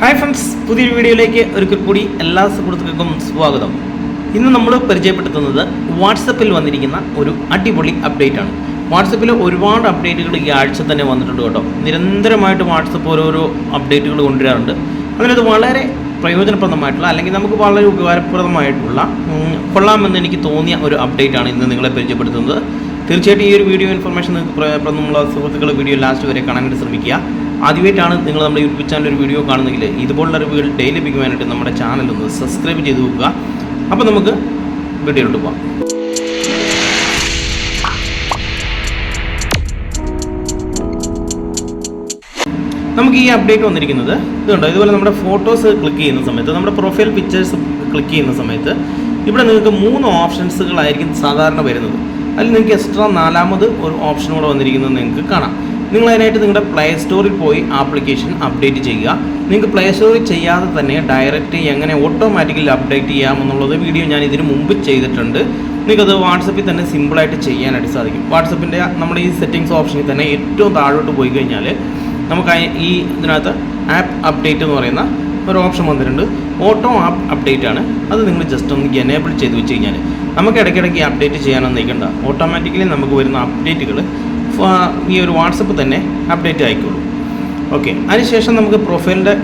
Hi friends പുതിയൊരു വീഡിയോയിലേക്ക് ഒരിക്കൽ കൂടി എല്ലാ സുഹൃത്തുക്കൾക്കും സ്വാഗതം. ഇന്ന് നമ്മൾ പരിചയപ്പെടുത്തുന്നത് വാട്സപ്പിൽ വന്നിരിക്കുന്ന ഒരു അടിപൊളി അപ്ഡേറ്റ് ആണ്. വാട്സപ്പിൽ ഒരുപാട് അപ്ഡേറ്റുകൾ ഈ ആഴ്ച തന്നെ വന്നിട്ടുണ്ട് കേട്ടോ. നിരന്തരമായിട്ട് വാട്സപ്പ് ഓരോരോ അപ്ഡേറ്റുകൾ കൊണ്ടുവരാറുണ്ട്. അതിനത് വളരെ പ്രയോജനപ്രദമായിട്ടുള്ള അല്ലെങ്കിൽ നമുക്ക് വളരെ ഉപകാരപ്രദമായിട്ടുള്ള കൊള്ളാമെന്ന് എനിക്ക് തോന്നിയ ഒരു അപ്ഡേറ്റ് ആണ് ഇന്ന് നിങ്ങളെ പരിചയപ്പെടുത്തുന്നത്. തീർച്ചയായിട്ടും ഈ ഒരു വീഡിയോ ഇൻഫർമേഷൻ നിങ്ങൾക്ക് പ്രയോജനപ്രദമുള്ള സുഹൃത്തുക്കൾ വീഡിയോ ലാസ്റ്റ് വരെ കാണാനായിട്ട് ശ്രമിക്കുക. ആദ്യമായിട്ടാണ് നിങ്ങൾ നമ്മുടെ യൂട്യൂബ് ചാനൽ ഒരു വീഡിയോ കാണുന്നെങ്കിൽ ഇതുപോലുള്ള അറിവുകൾ ഡെയിലി ലഭിക്കുവാനായിട്ട് നമ്മുടെ ചാനൽ ഒന്ന് സബ്സ്ക്രൈബ് ചെയ്ത് നോക്കുക അപ്പോൾ നമുക്ക് വീഡിയോയിലോട്ട് പോകാം നമുക്ക് ഈ അപ്ഡേറ്റ് വന്നിരിക്കുന്നത് ഇതുണ്ടോ ഇതുപോലെ നമ്മുടെ ഫോട്ടോസ് ക്ലിക്ക് ചെയ്യുന്ന സമയത്ത് നമ്മുടെ പ്രൊഫൈൽ പിക്ചേഴ്സ് ക്ലിക്ക് ചെയ്യുന്ന സമയത്ത് ഇവിടെ നിങ്ങൾക്ക് മൂന്ന് ഓപ്ഷൻസുകളായിരിക്കും സാധാരണ വരുന്നത്. അതിൽ നിങ്ങൾക്ക് എക്സ്ട്രാ നാലാമത് ഒരു ഓപ്ഷനോടെ വന്നിരിക്കുന്നത് നിങ്ങൾക്ക് കാണാം. നിങ്ങൾ അതിനായിട്ട് നിങ്ങളുടെ പ്ലേ സ്റ്റോറിൽ പോയി ആപ്ലിക്കേഷൻ അപ്ഡേറ്റ് ചെയ്യുക. നിങ്ങൾക്ക് പ്ലേ സ്റ്റോറിൽ ചെയ്യാതെ തന്നെ ഡയറക്റ്റ് എങ്ങനെ ഓട്ടോമാറ്റിക്കലി അപ്ഡേറ്റ് ചെയ്യാമെന്നുള്ളത് വീഡിയോ ഞാൻ ഇതിന് മുമ്പ് ചെയ്തിട്ടുണ്ട്. നിങ്ങൾക്കത് വാട്സപ്പിൽ തന്നെ സിമ്പിളായിട്ട് ചെയ്യാനായിട്ട് സാധിക്കും. വാട്സപ്പിന്റെ നമ്മുടെ ഈ സെറ്റിങ്സ് ഓപ്ഷനിൽ തന്നെ ഏറ്റവും താഴോട്ട് പോയി കഴിഞ്ഞാൽ നമുക്ക് ഈ ഇതിനകത്ത് ആപ്പ് അപ്ഡേറ്റ് എന്ന് പറയുന്ന ഒരു ഓപ്ഷൻ വന്നിട്ടുണ്ട്. ഓട്ടോ ആപ്പ് അപ്ഡേറ്റ് ആണ്. അത് നിങ്ങൾ ജസ്റ്റ് ഒന്ന് എനേബിൾ ചെയ്ത് വെച്ച് കഴിഞ്ഞാൽ നമുക്ക് ഇടയ്ക്കിടയ്ക്ക് അപ്ഡേറ്റ് ചെയ്യാനൊന്നും നിൽക്കണ്ട. ഓട്ടോമാറ്റിക്കലി നമുക്ക് വരുന്ന അപ്ഡേറ്റുകൾ ഈ ഒരു വാട്സപ്പ് തന്നെ അപ്ഡേറ്റ് ആയിക്കോളും. ഓക്കെ അതിനുശേഷം നമുക്ക് പ്രൊഫൈലിന്റെ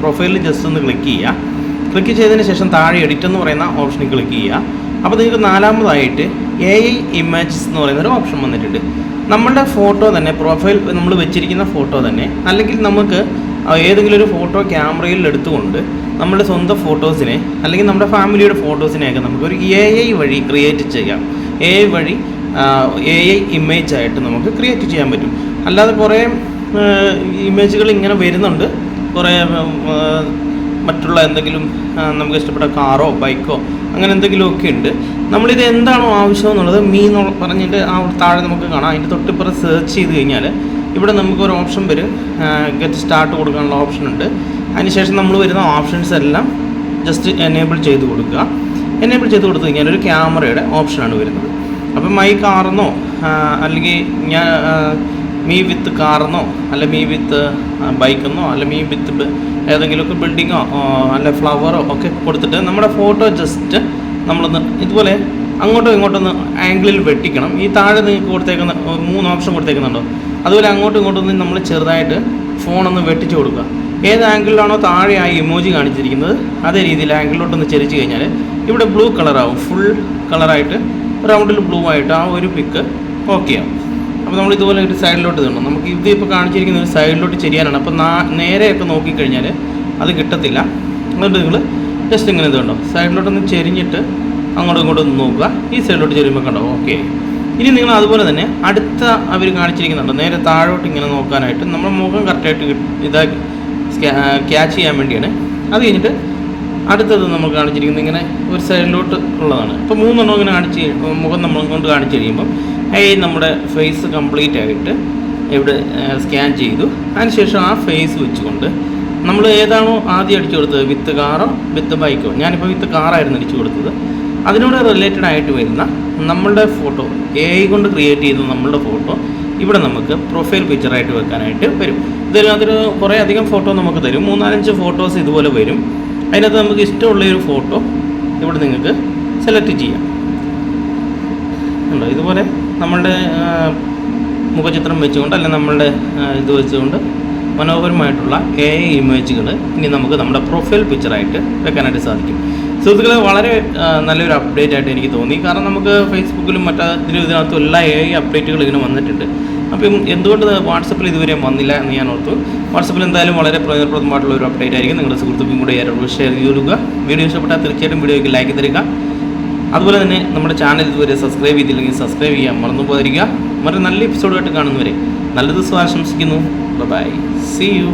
പ്രൊഫൈലിൽ ജസ്റ്റ് ഒന്ന് ക്ലിക്ക് ചെയ്യുക ക്ലിക്ക് ചെയ്തതിന് ശേഷം താഴെ എഡിറ്റ് എന്ന് പറയുന്ന ഓപ്ഷനിൽ ക്ലിക്ക് ചെയ്യുക അപ്പോൾ നിങ്ങൾക്ക് നാലാമതായിട്ട് എ ഐ ഇമേജസ് എന്ന് പറയുന്ന ഒരു ഓപ്ഷൻ വന്നിട്ടുണ്ട്. നമ്മളുടെ ഫോട്ടോ തന്നെ പ്രൊഫൈൽ നമ്മൾ വെച്ചിരിക്കുന്ന ഫോട്ടോ തന്നെ അല്ലെങ്കിൽ നമുക്ക് ഏതെങ്കിലും ഒരു ഫോട്ടോ ക്യാമറയിൽ എടുത്തുകൊണ്ട് നമ്മുടെ സ്വന്തം ഫോട്ടോസിനെ അല്ലെങ്കിൽ നമ്മുടെ ഫാമിലിയുടെ ഫോട്ടോസിനെയൊക്കെ നമുക്ക് ഒരു എ ഐ വഴി ക്രിയേറ്റ് ചെയ്യാം. എ ഐ വഴി എ ഐ ഇമേജ് ആയിട്ട് നമുക്ക് ക്രിയേറ്റ് ചെയ്യാൻ പറ്റും. അല്ലാതെ കുറേ ഇമേജുകൾ ഇങ്ങനെ വരുന്നുണ്ട്. കുറേ മറ്റുള്ള എന്തെങ്കിലും നമുക്ക് ഇഷ്ടപ്പെട്ട കാറോ ബൈക്കോ അങ്ങനെ എന്തെങ്കിലുമൊക്കെ ഉണ്ട്. നമ്മളിത് എന്താണോ ആവശ്യം എന്നുള്ളത് മീ എന്ന് പറഞ്ഞിട്ട് ആ താഴെ നമുക്ക് കാണാം. അതിന്റെ തൊട്ടിപ്പുറം സെർച്ച് ചെയ്ത് കഴിഞ്ഞാൽ ഇവിടെ നമുക്ക് ഒരു ഓപ്ഷൻ വരും. ഗെറ്റ് സ്റ്റാർട്ട് കൊടുക്കാനുള്ള ഓപ്ഷൻ ഉണ്ട്. അതിനുശേഷം നമ്മൾ വരുന്ന ഓപ്ഷൻസ് എല്ലാം ജസ്റ്റ് എനേബിൾ ചെയ്ത് കൊടുക്കുക. എനേബിൾ ചെയ്ത് കൊടുത്തു കഴിഞ്ഞാൽ ഒരു ക്യാമറയുടെ ഓപ്ഷനാണ് വരുന്നത്. അപ്പം മൈ കാറെന്നോ അല്ലെങ്കിൽ ഞാൻ മീ വിത്ത് കാറെന്നോ അല്ല മീ വിത്ത് ബൈക്കെന്നോ അല്ല മീ വിത്ത് ഏതെങ്കിലുമൊക്കെ ബിൽഡിങ്ങോ അല്ല ഫ്ലവറോ ഒക്കെ കൊടുത്തിട്ട് നമ്മുടെ ഫോട്ടോ ജസ്റ്റ് നമ്മളൊന്ന് ഇതുപോലെ അങ്ങോട്ടും ഇങ്ങോട്ടൊന്ന് ആംഗിളിൽ വെട്ടിക്കണം. ഈ താഴെ നിങ്ങൾക്ക് കൊടുത്തേക്കുന്ന മൂന്ന് ഓപ്ഷൻ കൊടുത്തേക്കുന്നുണ്ടോ? അതുപോലെ അങ്ങോട്ടും ഇങ്ങോട്ടും നമ്മൾ ചെറുതായിട്ട് ഫോണൊന്ന് വെട്ടിച്ചു കൊടുക്കുക. ഏത് ആംഗിളിലാണോ താഴെ ആ ഇമോജി കാണിച്ചിരിക്കുന്നത് അതേ രീതിയിൽ ആംഗിളിലോട്ടൊന്ന് ചരിച്ചു കഴിഞ്ഞാൽ ഇവിടെ ബ്ലൂ കളറാവും. ഫുൾ കളറായിട്ട് റൗണ്ടിൽ ബ്ലൂ ആയിട്ട് ആ ഒരു പിക്ക് ഓക്കെ ആവും അപ്പോൾ നമ്മൾ ഇതുപോലെ ഒരു സൈഡിലോട്ട് തരണം നമുക്ക് ഇത് ഇപ്പോൾ കാണിച്ചിരിക്കുന്ന ഒരു സൈഡിലോട്ട് ചെരിയാനാണ്. അപ്പോൾ നേരെയൊക്കെ നോക്കിക്കഴിഞ്ഞാൽ അത് കിട്ടത്തില്ല. അതുകൊണ്ട് നിങ്ങൾ ജസ്റ്റ് ഇങ്ങനെ ഇത് കണ്ടോ? സൈഡിലോട്ടൊന്ന് ചെരിഞ്ഞിട്ട് അങ്ങോട്ടും ഇങ്ങോട്ടും നോക്കുക. ഈ സൈഡിലോട്ട് ചെരിയുമ്പോൾ കണ്ടോ? ഓക്കെ. ഇനി നിങ്ങൾ അതുപോലെ തന്നെ അടുത്ത അവർ കാണിച്ചിരിക്കുന്നുണ്ടോ. നേരെ താഴോട്ട് ഇങ്ങനെ നോക്കാനായിട്ട് നമ്മുടെ മുഖം കറക്റ്റായിട്ട് ഇതാക്കി ക്യാച്ച് ചെയ്യാൻ വേണ്ടിയാണ്. അത് കഴിഞ്ഞിട്ട് അടുത്തത് നമ്മൾ കാണിച്ചിരിക്കുന്നത് ഇങ്ങനെ ഒരു സൈഡിലോട്ട് ഉള്ളതാണ്. ഇപ്പോൾ മൂന്നെണ്ണം ഇങ്ങനെ കാണിച്ച് മുഖം നമ്മൾ കൊണ്ട് കാണിച്ചു കഴിയുമ്പോൾ ഈ നമ്മുടെ ഫേസ് കംപ്ലീറ്റ് ആയിട്ട് ഇവിടെ സ്കാൻ ചെയ്തു. അതിനുശേഷം ആ ഫേസ് വെച്ചുകൊണ്ട് നമ്മൾ ഏതാണോ ആദ്യം അടിച്ചു കൊടുത്തത്? വിത്ത് കാറോ വിത്ത് ബൈക്കോ? ഞാനിപ്പോൾ വിത്ത് കാറായിരുന്നു അടിച്ചു കൊടുത്തത്. അതിനോട് റിലേറ്റഡ് ആയിട്ട് വരുന്ന നമ്മളുടെ ഫോട്ടോ എ ഐ കൊണ്ട് ക്രിയേറ്റ് ചെയ്ത നമ്മളുടെ ഫോട്ടോ ഇവിടെ നമുക്ക് പ്രൊഫൈൽ പിക്ചറായിട്ട് വെക്കാനായിട്ട് വരും. ഇതിനകത്തൊരു കുറേ അധികം ഫോട്ടോ നമുക്ക് തരും. മൂന്നാലഞ്ച് ഫോട്ടോസ് ഇതുപോലെ വരും. അതിനകത്ത് നമുക്ക് ഇഷ്ടമുള്ള ഒരു ഫോട്ടോ ഇവിടെ നിങ്ങൾക്ക് സെലക്ട് ചെയ്യാം. ഉണ്ടോ ഇതുപോലെ നമ്മളുടെ മുഖചിത്രം വെച്ചുകൊണ്ട് അല്ലെങ്കിൽ നമ്മളുടെ ഇത് വെച്ചുകൊണ്ട് മനോഹരമായിട്ടുള്ള എ ഐ ഇമേജുകൾ ഇനി നമുക്ക് നമ്മുടെ പ്രൊഫൈൽ പിക്ചറായിട്ട് വെക്കാനായിട്ട് സാധിക്കും. സുഹൃത്തുക്കളെ വളരെ നല്ലൊരു അപ്ഡേറ്റ് ആയിട്ട് എനിക്ക് തോന്നി. കാരണം നമുക്ക് ഫേസ്ബുക്കിലും മറ്റതിലും ഇതിനകത്തും എല്ലാ എ ഐ അപ്ഡേറ്റുകൾ ഇങ്ങനെ വന്നിട്ടുണ്ട്. അപ്പം എന്തുകൊണ്ട് വാട്സപ്പിൽ ഇതുവരെ വന്നില്ല എന്ന് ഞാൻ ഓർത്തു. വാട്സപ്പിൽ എന്തായാലും വളരെ പ്രയോജനപ്രദമായിട്ടുള്ള ഒരു അപ്ഡേറ്റ് ആയിരിക്കും. നിങ്ങളുടെ സുഹൃത്തുക്കളും കൂടെ ആരോട് ഷെയർ ചെയ്ത് കൊടുക്കുക. വീഡിയോ ഇഷ്ടപ്പെട്ടാൽ തീർച്ചയായിട്ടും വീഡിയോയ്ക്ക് ലൈക്ക് തരിക. അതുപോലെ തന്നെ നമ്മുടെ ചാനൽ ഇതുവരെ സബ്സ്ക്രൈബ് ചെയ്തില്ലെങ്കിൽ സബ്സ്ക്രൈബ് ചെയ്യാൻ മറന്നു പോയിരിക്കുക മറ്റൊരു നല്ല എപ്പിസോഡായിട്ട് കാണുന്നവരെ നല്ല ദിവസം ആശംസിക്കുന്നു. By C U